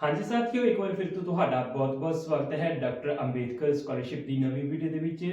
ਹਾਂਜੀ ਸਾਥੀਓ, ਇੱਕ ਵਾਰ ਫਿਰ ਤੋਂ ਤੁਹਾਡਾ ਬਹੁਤ-ਬਹੁਤ ਸਵਾਗਤ ਹੈ ਡਾਕਟਰ ਅੰਬੇਦਕਰ ਸਕਾਲਰਸ਼ਿਪ ਦੀ ਨਵੀਂ ਵੀਡੀਓ ਦੇ ਵਿੱਚ।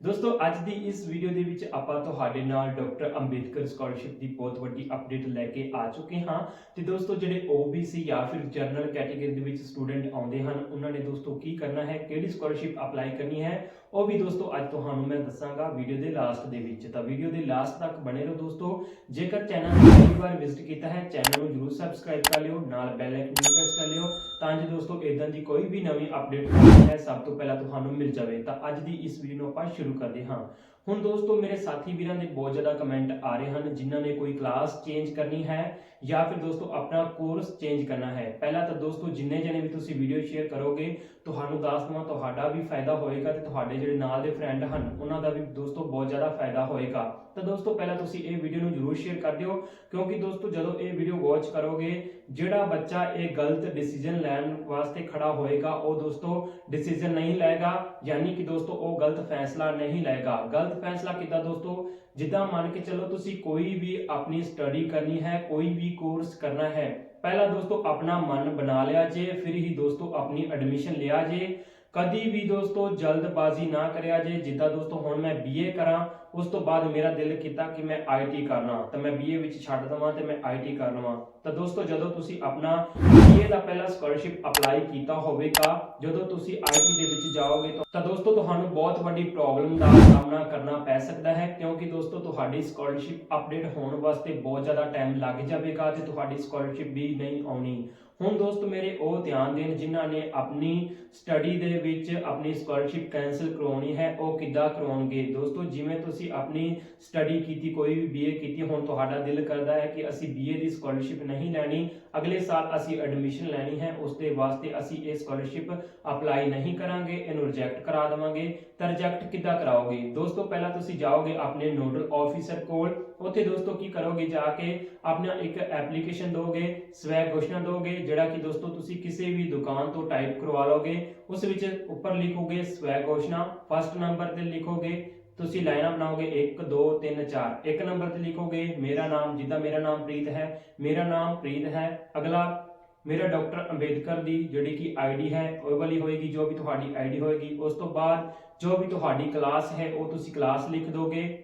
ਦੋਸਤੋ, ਅੱਜ ਦੀ ਇਸ ਵੀਡੀਓ ਦੇ ਵਿੱਚ ਆਪਾਂ ਤੁਹਾਡੇ ਨਾਲ ਡਾਕਟਰ ਅੰਬੇਦਕਰ ਸਕਾਲਰਸ਼ਿਪ ਦੀ ਬਹੁਤ ਵੱਡੀ ਅਪਡੇਟ ਲੈ ਕੇ ਆ ਚੁੱਕੇ ਹਾਂ। ਤੇ ਦੋਸਤੋ, ਜਿਹੜੇ OBC ਜਾਂ ਫਿਰ ਜਨਰਲ ਕੈਟਾਗਰੀ ਦੇ ਵਿੱਚ ਸਟੂਡੈਂਟ ਆਉਂਦੇ ਹਨ, ਉਹਨਾਂ ਨੇ ਦੋਸਤੋ ਕੀ ਕਰਨਾ ਹੈ, ਕਿਹੜੀ ਸਕਾਲਰਸ਼ਿਪ ਅਪਲਾਈ ਕਰਨੀ ਹੈ, ਉਹ ਵੀ ਦੋਸਤੋ ਅੱਜ ਤੁਹਾਨੂੰ ਮੈਂ ਦੱਸਾਂਗਾ ਵੀਡੀਓ ਦੇ ਲਾਸਟ ਦੇ ਵਿੱਚ। ਤਾਂ ਵੀਡੀਓ ਦੇ ਲਾਸਟ ਤੱਕ ਬਣੇ ਰਹੋ ਦੋਸਤੋ। ਜੇਕਰ ਚੈਨਲ ਨੂੰ ਪਹਿਲੀ ਵਾਰ ਵਿਜ਼ਿਟ ਕੀਤਾ ਹੈ ਚੈਨਲ ਨੂੰ ਜਰੂਰ ਸਬਸਕ੍ਰਾਈਬ ਕਰ ਲਿਓ, ਨਾਲ ਬੈਲ ਆਈਕਨ ਨੂੰ ਪ੍ਰੈਸ ਕਰ ਲਿਓ, ਤਾਂ ਜੋ ਦੋਸਤੋ ਇਦਾਂ ਦੀ ਕੋਈ ਵੀ ਨਵੀਂ ਅਪਡੇਟ ਹੈ, ਸਭ ਤੋਂ ਪਹਿਲਾਂ ਤੁਹਾਨੂੰ ਮਿਲ ਜਾਵੇ। ਤਾਂ ਅੱਜ ਦੀ ਇਸ ਵੀਡੀਓ ਨੂੰ ਆਪਾਂ ਸ਼ੁਰੂ ਕਰਦੇ ਹਾਂ। ਹੁਣ ਦੋਸਤੋ, ਮੇਰੇ ਸਾਥੀ ਵੀਰਾਂ ਦੇ ਬਹੁਤ ਜ਼ਿਆਦਾ ਕਮੈਂਟ ਆ ਰਹੇ ਹਨ, ਜਿਨ੍ਹਾਂ ਨੇ ਕੋਈ ਕਲਾਸ ਚੇਂਜ ਕਰਨੀ ਹੈ ਜਾਂ ਫਿਰ ਦੋਸਤੋ, ਆਪਣਾ ਕੋਰਸ ਚੇਂਜ ਕਰਨਾ ਹੈ। ਪਹਿਲਾਂ ਤਾਂ ਦੋਸਤੋ, ਜਿੰਨੇ ਜਣੇ ਵੀ ਤੁਸੀਂ ਵੀਡੀਓ ਸ਼ੇਅਰ ਕਰੋਗੇ, ਤੁਹਾਨੂੰ ਦੱਸ ਦਵਾਂ ਤੁਹਾਡਾ ਵੀ ਫਾਇਦਾ ਹੋਏਗਾ ਤੇ ਤੁਹਾਡੇ ਜਿਹੜੇ ਨਾਲ ਦੇ ਫਰੈਂਡ ਹਨ, ਉਹਨਾਂ ਦਾ ਵੀ ਦੋਸਤੋ ਬਹੁਤ ਜ਼ਿਆਦਾ ਫਾਇਦਾ ਹੋਏਗਾ। ਤਾਂ ਦੋਸਤੋ, ਪਹਿਲਾਂ ਤੁਸੀਂ ਇਹ ਵੀਡੀਓ ਨੂੰ ਜਰੂਰ ਸ਼ੇਅਰ ਕਰ ਦਿਓ, ਕਿਉਂਕਿ ਦੋਸਤੋ, ਜਦੋਂ ਇਹ ਵੀਡੀਓ ਵਾਚ ਕਰੋਗੇ, ਜਿਹੜਾ ਬੱਚਾ ਇਹ ਗਲਤ ਡਿਸੀਜਨ ਲੈਣ ਵਾਸਤੇ ਖੜਾ ਹੋਏਗਾ, ਉਹ ਦੋਸਤੋ ਡਿਸੀਜਨ ਨਹੀਂ ਲਏਗਾ, ਯਾਨੀ ਕਿ ਦੋਸਤੋ, ਉਹ ਗਲਤ ਫੈਸਲਾ ਨਹੀਂ ਲਏਗਾ। ਗਲਤ ਫੈਸਲਾ ਕੀਤਾ ਦੋਸਤੋ, ਜਿੱਦਾਂ ਮੰਨ ਕੇ ਚੱਲੋ ਤੁਸੀਂ ਕੋਈ ਵੀ ਆਪਣੀ ਸਟੱਡੀ ਕਰਨੀ ਹੈ, ਕੋਈ ਵੀ ਕੋਰਸ ਕਰਨਾ ਹੈ, ਪਹਿਲਾਂ ਦੋਸਤੋ ਆਪਣਾ ਮਨ ਬਣਾ ਲਿਆ ਜੇ, ਫਿਰ ਹੀ ਦੋਸਤੋ ਆਪਣੀ ਐਡਮਿਸ਼ਨ ਲਿਆ ਜੇ। ਕਦੀ ਵੀ ਦੋਸਤੋ ਜਲਦਬਾਜ਼ੀ ਨਾ ਕਰਿਆ ਜੇ, ਜਿੱਦਾਂ ਦੋਸਤੋ ਹੁਣ ਮੈਂ ਬੀਏ ਕਰਾਂ, ਉਸ ਤੋਂ ਬਾਅਦ ਮੇਰਾ ਦਿਲ ਕੀਤਾ ਕਿ ਮੈਂ ਆਈਟੀ ਕਰਨਾ, ਤਾਂ ਮੈਂ ਬੀਏ ਵਿੱਚ ਛੱਡ ਦਵਾਂ ਤੇ ਮੈਂ ਆਈਟੀ ਕਰ ਲਵਾਂ। ਤਾਂ ਦੋਸਤੋ ਜਦੋਂ ਤੁਸੀਂ ਆਪਣਾ ਬੀਏ ਦਾ ਪਹਿਲਾ ਸਕਾਲਰਸ਼ਿਪ ਅਪਲਾਈ ਕੀਤਾ ਹੋਵੇਗਾ, ਜਦੋਂ ਤੁਸੀਂ ਆਈਟੀ ਦੇ ਵਿੱਚ ਜਾਓਗੇ ਤਾਂ- ਦੋਸਤੋ ਤੁਹਾਨੂੰ ਬਹੁਤ ਵੱਡੀ ਪ੍ਰੋਬਲਮ ਦਾ ਸਾਹਮਣਾ ਕਰਨਾ ਪੈ ਸਕਦਾ ਹੈ, ਕਿਉਂਕਿ ਦੋਸਤੋ ਤੁਹਾਡੀ ਸਕਾਲਰਸ਼ਿਪ ਅਪਡੇਟ ਹੋਣ ਵਾਸਤੇ ਬਹੁਤ ਜ਼ਿਆਦਾ ਟਾਈਮ ਲੱਗ ਜਾਵੇਗਾ ਤੇ ਤੁਹਾਡੀ ਸਕਾਲਰਸ਼ਿਪ ਵੀ ਨਹੀਂ ਆਉਣੀ। ਹੁਣ ਦੋਸਤ ਮੇਰੇ ਉਹ ਧਿਆਨ ਦੇਣ ਜਿਨ੍ਹਾਂ ਨੇ ਆਪਣੀ ਸਟੱਡੀ ਦੇ ਵਿੱਚ ਆਪਣੀ ਸਕਾਲਰਸ਼ਿਪ ਕੈਨਸਲ ਕਰਵਾਉਣੀ ਹੈ, ਉਹ ਕਿੱਦਾਂ ਕਰਵਾਉਣਗੇ? ਦੋਸਤੋ, ਜਿਵੇਂ ਤੁਸੀਂ ਆਪਣੀ ਸਟੱਡੀ ਕੀਤੀ, ਕੋਈ ਵੀ ਬੀਏ ਕੀਤੀ, ਹੁਣ ਤੁਹਾਡਾ ਦਿਲ ਕਰਦਾ ਹੈ ਕਿ ਅਸੀਂ ਬੀਏ ਦੀ ਸਕਾਲਰਸ਼ਿਪ ਨਹੀਂ ਲੈਣੀ, ਅਗਲੇ ਸਾਲ ਅਸੀਂ ਐਡਮਿਸ਼ਨ ਲੈਣੀ ਹੈ, ਉਸ ਦੇ ਵਾਸਤੇ ਅਸੀਂ ਇਹ ਸਕਾਲਰਸ਼ਿਪ ਅਪਲਾਈ ਨਹੀਂ ਕਰਾਂਗੇ, ਇਹਨੂੰ ਰਿਜੈਕਟ ਕਰਾ ਦੇਵਾਂਗੇ। ਤਾਂ ਰਿਜੈਕਟ ਕਿੱਦਾਂ ਕਰਾਓਗੇ? ਦੋਸਤੋ, ਪਹਿਲਾਂ ਤੁਸੀਂ ਜਾਓਗੇ ਆਪਣੇ ਨੋਡਲ ਆਫੀਸਰ ਕੋਲ, ਉੱਥੇ ਦੋਸਤੋ ਕੀ ਕਰੋਗੇ? ਜਾ ਕੇ ਆਪਣਾ ਇੱਕ ਐਪਲੀਕੇਸ਼ਨ ਦੋਗੇ, ਸਵੈ ਘੋਸ਼ਣਾ ਦੋਗੇ ਜਿਹੜਾ ਕਿ ਦੋਸਤੋ ਤੁਸੀਂ ਕਿਸੇ ਵੀ ਦੁਕਾਨ ਤੋਂ ਟਾਈਪ ਕਰਵਾ ਲਓਗੇ, ਉਸ ਵਿੱਚ ਉੱਪਰ ਲਿਖੋਗੇ ਸਵੈ ਘੋਸ਼ਣਾ ਫਸਟ ਨੰਬਰ ਤੇ ਲਿਖੋਗੇ, ਤੁਸੀਂ ਲਾਈਨਾਂ ਬਣਾਓਗੇ 1 2 3 4 ਇੱਕ ਨੰਬਰ ਤੇ ਲਿਖੋਗੇ, ਮੇਰਾ ਨਾਮ, ਜਿੱਦਾਂ ਮੇਰਾ ਨਾਮ ਪ੍ਰੀਤ ਹੈ, ਮੇਰਾ ਨਾਮ ਪ੍ਰੀਤ ਹੈ। ਅਗਲਾ, ਮੇਰਾ ਡਾਕਟਰ ਅੰਬੇਦਕਰ ਦੀ ਜਿਹੜੀ ਕਿ ਆਈਡੀ ਹੈ, ਉਹ ਵਾਲੀ ਹੋਏਗੀ, ਜੋ ਵੀ ਤੁਹਾਡੀ ਆਈਡੀ ਹੋਏਗੀ। ਉਸ ਤੋਂ ਬਾਅਦ ਜੋ ਵੀ ਤੁਹਾਡੀ ਕਲਾਸ ਹੈ, ਉਹ ਤੁਸੀਂ ਕਲਾਸ ਲਿਖ ਦੋਗੇ।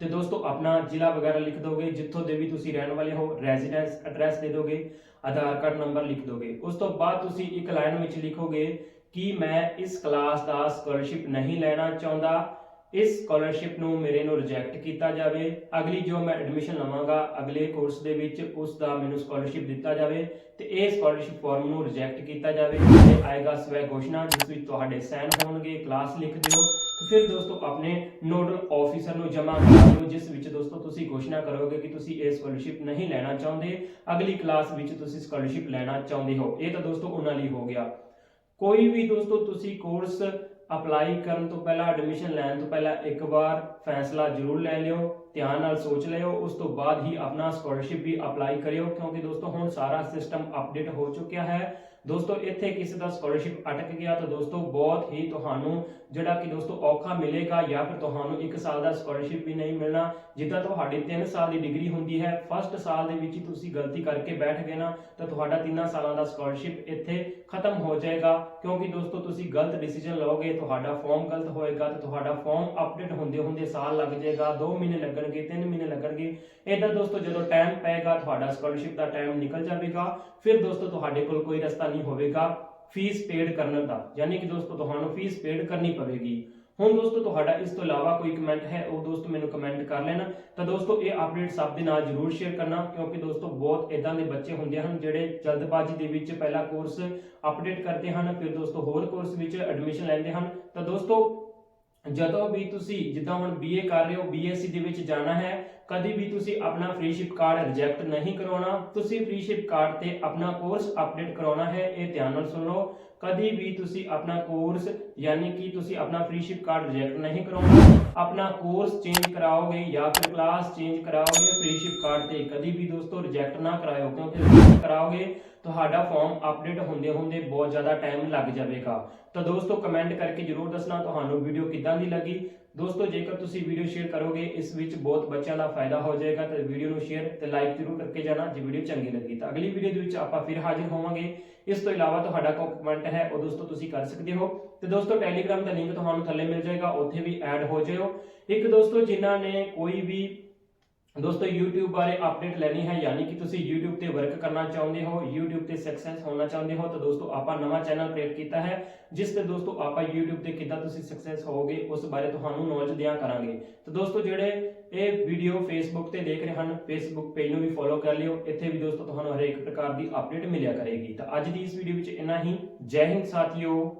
ਤੇ ਦੋਸਤੋ ਆਪਣਾ ਜ਼ਿਲ੍ਹਾ ਵਗੈਰਾ ਲਿਖ ਦੋਗੇ, ਜਿੱਥੋਂ ਦੇ ਵੀ ਤੁਸੀਂ ਰਹਿਣ ਵਾਲੇ ਹੋ ਰੈਜ਼ੀਡੈਂਸ ਐਡਰੈਸ ਦੇ ਦੋਗੇ। ਆਧਾਰ ਕਾਰਡ ਨੰਬਰ ਲਿਖ ਦੋਗੇ। ਉਸ ਤੋਂ ਬਾਅਦ ਤੁਸੀਂ ਇੱਕ ਲਾਈਨ ਵਿੱਚ ਲਿਖੋਗੇ ਕਿ ਮੈਂ ਇਸ ਕਲਾਸ ਦਾ ਸਕਾਲਰਸ਼ਿਪ ਨਹੀਂ ਲੈਣਾ ਚਾਹੁੰਦਾ। ਇਸ ਸਕਾਲਰਸ਼ਿਪ ਨੂੰ ਮੇਰੇ ਨੂੰ ਰਿਜੈਕਟ ਕੀਤਾ ਜਾਵੇ। ਅਗਲੀ ਜੋ ਮੈਂ ਐਡਮਿਸ਼ਨ ਲਵਾਂਗਾ, ਅਗਲੇ ਕੋਰਸ ਦੇ ਵਿੱਚ ਉਸ ਦਾ ਮੈਨੂੰ ਸਕਾਲਰਸ਼ਿਪ ਦਿੱਤਾ ਜਾਵੇ ਤੇ ਇਹ ਸਕਾਲਰਸ਼ਿਪ ਫਾਰਮ ਨੂੰ ਰਿਜੈਕਟ ਕੀਤਾ ਜਾਵੇ। ਤੇ ਆਏਗਾ ਸਵੈ ਘੋਸ਼ਣਾ, ਜਿਸ ਵਿੱਚ ਤੁਹਾਡੇ ਸਾਈਨ ਹੋਣਗੇ ਕਲਾਸ ਲਿਖ ਦਿਓ ਤੇ ਫਿਰ ਦੋਸਤੋ ਆਪਣੇ ਨੋਡਲ ਆਫੀਸਰ ਨੂੰ ਜਮ੍ਹਾਂ ਕਰਾ ਦਿਓ, ਜਿਸ ਵਿੱਚ ਦੋਸਤੋ ਤੁਸੀਂ ਘੋਸ਼ਣਾ ਕਰੋਗੇ ਕਿ ਤੁਸੀਂ ਇਹ ਸਕਾਲਰਸ਼ਿਪ ਨਹੀਂ ਲੈਣਾ ਚਾਹੁੰਦੇ। ਅਗਲੀ ਕਲਾਸ ਵਿੱਚ ਤੁਸੀਂ ਸਕਾਲਰਸ਼ਿਪ ਲੈਣਾ ਚਾਹੁੰਦੇ ਹੋ। ਇਹ ਤਾਂ ਦੋਸਤੋ ਉਹਨਾਂ ਲਈ ਹੋ ਗਿਆ। ਕੋਈ ਵੀ ਦੋਸਤੋ ਤੁਸੀਂ ਕੋਰਸ ਅਪਲਾਈ ਕਰਨ ਤੋਂ ਪਹਿਲਾਂ ਐਡਮਿਸ਼ਨ ਲੈਣ ਤੋਂ ਪਹਿਲਾਂ ਇੱਕ ਵਾਰ ਫੈਸਲਾ ਜ਼ਰੂਰ ਲੈ ਲਿਓ, ਧਿਆਨ ਨਾਲ ਸੋਚ ਲਿਓ, ਉਸ ਤੋਂ ਬਾਅਦ ਹੀ ਆਪਣਾ ਸਕਾਲਰਸ਼ਿਪ ਵੀ ਅਪਲਾਈ ਕਰਿਓ, ਕਿਉਂਕਿ ਦੋਸਤੋ ਹੁਣ ਸਾਰਾ ਸਿਸਟਮ ਅਪਡੇਟ ਹੋ ਚੁੱਕਿਆ ਹੈ। ਦੋਸਤੋ, ਇੱਥੇ ਕਿਸੇ ਦਾ ਸਕਾਲਰਸ਼ਿਪ ਅਟਕ ਗਿਆ ਤਾਂ ਦੋਸਤੋ, ਬਹੁਤ ਹੀ ਤੁਹਾਨੂੰ ਜਿਹੜਾ ਕਿ ਦੋਸਤੋ ਔਖਾ ਮਿਲੇਗਾ ਜਾਂ ਫਿਰ ਤੁਹਾਨੂੰ 1 ਸਾਲ ਦਾ ਸਕਾਲਰਸ਼ਿਪ ਵੀ ਨਹੀਂ ਮਿਲਣਾ, ਜਿੱਦਾਂ ਤੁਹਾਡੀ 3 ਸਾਲ ਦੀ ਡਿਗਰੀ ਹੁੰਦੀ ਹੈ ਫਸਟ ਸਾਲ ਦੇ ਵਿੱਚ ਹੀ ਤੁਸੀਂ ਗਲਤੀ ਕਰਕੇ ਬੈਠ ਗਏ ਨਾ, ਤਾਂ ਤੁਹਾਡਾ 3 ਸਾਲਾਂ ਦਾ ਸਕਾਲਰਸ਼ਿਪ ਇੱਥੇ ਖਤਮ ਹੋ ਜਾਏਗਾ, ਕਿਉਂਕਿ ਦੋਸਤੋ ਤੁਸੀਂ ਗਲਤ ਡਿਸੀਜਨ ਲਓਗੇ, ਤੁਹਾਡਾ ਫਾਰਮ ਗਲਤ ਹੋਏਗਾ, ਤੇ ਤੁਹਾਡਾ ਫਾਰਮ ਅਪਡੇਟ ਹੁੰਦੇ ਹੁੰਦੇ ਸਾਲ ਲੱਗ ਜਾਏਗਾ 2 ਮਹੀਨੇ ਲੱਗਣਗੇ 3 ਮਹੀਨੇ ਲੱਗਣਗੇ ਇਦਾਂ ਦੋਸਤੋ ਜਦੋਂ ਟਾਈਮ ਪਏਗਾ, ਤੁਹਾਡਾ ਸਕਾਲਰਸ਼ਿਪ ਦਾ ਟਾਈਮ ਨਿਕਲ ਜਾਵੇਗਾ, ਫਿਰ ਦੋਸਤੋ ਤੁਹਾਡੇ ਕੋਲ ਕੋਈ ਰਸਤਾ ਨਹੀਂ ਹੋਵੇਗਾ ਫੀਸ ਪੇਡ ਕਰਨ ਦਾ। ਯਾਨੀ ਕਿ ਦੋਸਤੋ, ਤੁਹਾਨੂੰ ਫੀਸ ਪੇਡ ਕਰਨੀ ਪਵੇਗੀ। ਹੁਣ ਦੋਸਤੋ, ਤੁਹਾਡਾ ਇਸ ਤੋਂ ਇਲਾਵਾ ਕੋਈ ਕਮੈਂਟ ਹੈ, ਉਹ ਦੋਸਤੋ ਮੈਨੂੰ ਕਮੈਂਟ ਕਰ ਲੈਣਾ। ਤਾਂ ਦੋਸਤੋ, ਇਹ ਅਪਡੇਟ ਸਭ ਦੇ ਨਾਲ ਜਰੂਰ ਸ਼ੇਅਰ ਕਰਨਾ, ਕਿਉਂਕਿ ਦੋਸਤੋ, ਬਹੁਤ ਇਦਾਂ ਦੇ ਬੱਚੇ ਹੁੰਦੇ ਹਨ ਜਿਹੜੇ ਜਲਦਬਾਜ਼ੀ ਦੇ ਵਿੱਚ ਪਹਿਲਾ ਕੋਰਸ ਅਪਡੇਟ ਕਰਦੇ ਹਨ, ਫਿਰ ਦੋਸਤੋ, ਹੋਰ ਕੋਰਸ ਵਿੱਚ ਐਡਮਿਸ਼ਨ ਲੈਂਦੇ ਹਨ। ਤਾਂ ਦੋਸਤੋ, ਜਦੋਂ ਵੀ ਤੁਸੀਂ ਜਿੱਦਾਂ ਹੁਣ ਬੀਏ ਕਰ ਰਹੇ ਹੋ ਬੀਐਸਸੀ ਦੇ ਵਿੱਚ ਜਾਣਾ ਹੈ ਕਦੀ ਵੀ ਤੁਸੀਂ ਆਪਣਾ ਫ੍ਰੀਸ਼ਿਪ ਕਾਰਡ ਰਿਜੈਕਟ ਨਹੀਂ ਕਰਾਉਣਾ, ਤੁਸੀਂ ਫ੍ਰੀਸ਼ਿਪ ਕਾਰਡ ਤੇ ਆਪਣਾ ਕੋਰਸ ਅਪਡੇਟ ਕਰਾਉਣਾ ਹੈ, ਇਹ ਧਿਆਨ ਨਾਲ ਸੁਣ ਲਓ। ਕਦੀ ਵੀ ਤੁਸੀਂ ਆਪਣਾ ਕੋਰਸ ਯਾਨੀ ਕਿ ਤੁਸੀਂ ਆਪਣਾ ਫ੍ਰੀਸ਼ਿਪ ਕਾਰਡ ਰਿਜੈਕਟ ਨਹੀਂ ਕਰਾਉਣਾ, ਆਪਣਾ ਕੋਰਸ ਚੇਂਜ ਕਰਾਓਗੇ ਜਾਂ ਫਿਰ ਕਲਾਸ ਚੇਂਜ ਕਰਾਓਗੇ ਫ੍ਰੀਸ਼ਿਪ ਕਾਰਡ ਤੇ ਕਦੀ ਵੀ ਦੋਸਤੋ ਰਿਜੈਕਟ ਨਾ ਕਰਾਇਓ, ਕਿਉਂਕਿ ਰਿਜੈਕਟ ਕਰਾਓਗੇ, ਤੁਹਾਡਾ ਫਾਰਮ ਅਪਡੇਟ ਹੁੰਦੇ ਹੁੰਦੇ ਬਹੁਤ ਜ਼ਿਆਦਾ ਟਾਈਮ ਲੱਗ ਜਾਵੇਗਾ। ਤਾਂ ਦੋਸਤੋ ਕਮੈਂਟ ਕਰਕੇ ਜਰੂਰ ਦੱਸਣਾ, ਤੁਹਾਨੂੰ ਵੀਡੀਓ ਕਿੱਦਾਂ ਦੀ ਲੱਗੀ ਦੋਸਤੋ, ਜੇਕਰ ਤੁਸੀਂ ਵੀਡੀਓ ਸ਼ੇਅਰ ਕਰੋਗੇ, ਇਸ ਵਿੱਚ ਬਹੁਤ ਬੱਚਿਆਂ ਦਾ ਫਾਇਦਾ ਹੋ ਜਾਏਗਾ, ਤਾਂ ਵੀਡੀਓ ਨੂੰ ਸ਼ੇਅਰ ਤੇ ਲਾਈਕ ਜ਼ਰੂਰ ਕਰਕੇ ਜਾਣਾ, ਜੇ ਵੀਡੀਓ ਚੰਗੀ ਲੱਗੀ ਤਾਂ। ਅਗਲੀ ਵੀਡੀਓ ਦੇ ਵਿੱਚ ਆਪਾਂ ਫਿਰ ਹਾਜ਼ਰ ਹੋਵਾਂਗੇ। ਇਸ ਤੋਂ ਇਲਾਵਾ ਤੁਹਾਡਾ ਕੋਈ ਕਮੈਂਟ ਹੈ, ਉਹ ਦੋਸਤੋ ਤੁਸੀਂ ਕਰ ਸਕਦੇ ਹੋ। ਤੇ ਦੋਸਤੋ ਟੈਲੀਗ੍ਰਾਮ ਦਾ ਲਿੰਕ ਤੁਹਾਨੂੰ ਥੱਲੇ ਮਿਲ ਜਾਏਗਾ, ਉੱਥੇ ਵੀ ਐਡ ਹੋ ਜਾਇਓ। ਇੱਕ ਦੋਸਤੋ, ਜਿਨ੍ਹਾਂ ਨੇ ਕੋਈ ਵੀ ਦੋਸਤੋ, YouTube ਬਾਰੇ ਅਪਡੇਟ ਲੈਣੀ ਹੈ, ਯਾਨੀ ਕਿ ਤੁਸੀਂ YouTube ਤੇ ਵਰਕ ਕਰਨਾ ਚਾਹੁੰਦੇ ਹੋ, YouTube ਤੇ ਸਕਸੈਸ ਹੋਣਾ ਚਾਹੁੰਦੇ ਹੋ, ਤਾਂ ਦੋਸਤੋ, ਆਪਾਂ ਨਵਾਂ ਚੈਨਲ ਕ੍ਰੀਏਟ ਕੀਤਾ ਹੈ, ਜਿਸ ਤੇ ਦੋਸਤੋ, ਆਪਾਂ YouTube ਤੇ ਕਿੱਦਾਂ ਤੁਸੀਂ ਸਕਸੈਸ ਹੋਵੋਗੇ, ਉਸ ਬਾਰੇ ਤੁਹਾਨੂੰ ਨੌਲੇਜ ਦਿਆਂ ਕਰਾਂਗੇ। ਤਾਂ ਦੋਸਤੋ, ਜਿਹੜੇ ਇਹ ਵੀਡੀਓ Facebook ਤੇ ਦੇਖ ਰਹੇ ਹਨ, Facebook ਪੇਜ ਨੂੰ ਵੀ ਫੋਲੋ ਕਰ ਲਿਓ, ਇੱਥੇ ਵੀ ਦੋਸਤੋ, ਤੁਹਾਨੂੰ ਹਰੇਕ ਪ੍ਰਕਾਰ ਦੀ ਅਪਡੇਟ ਮਿਲਿਆ ਕਰੇਗੀ। ਤਾਂ ਅੱਜ ਦੀ ਇਸ ਵੀਡੀਓ ਵਿੱਚ ਇੰਨਾ ਹੀ। ਜੈ ਹਿੰਦ, ਸਾਥੀਓ।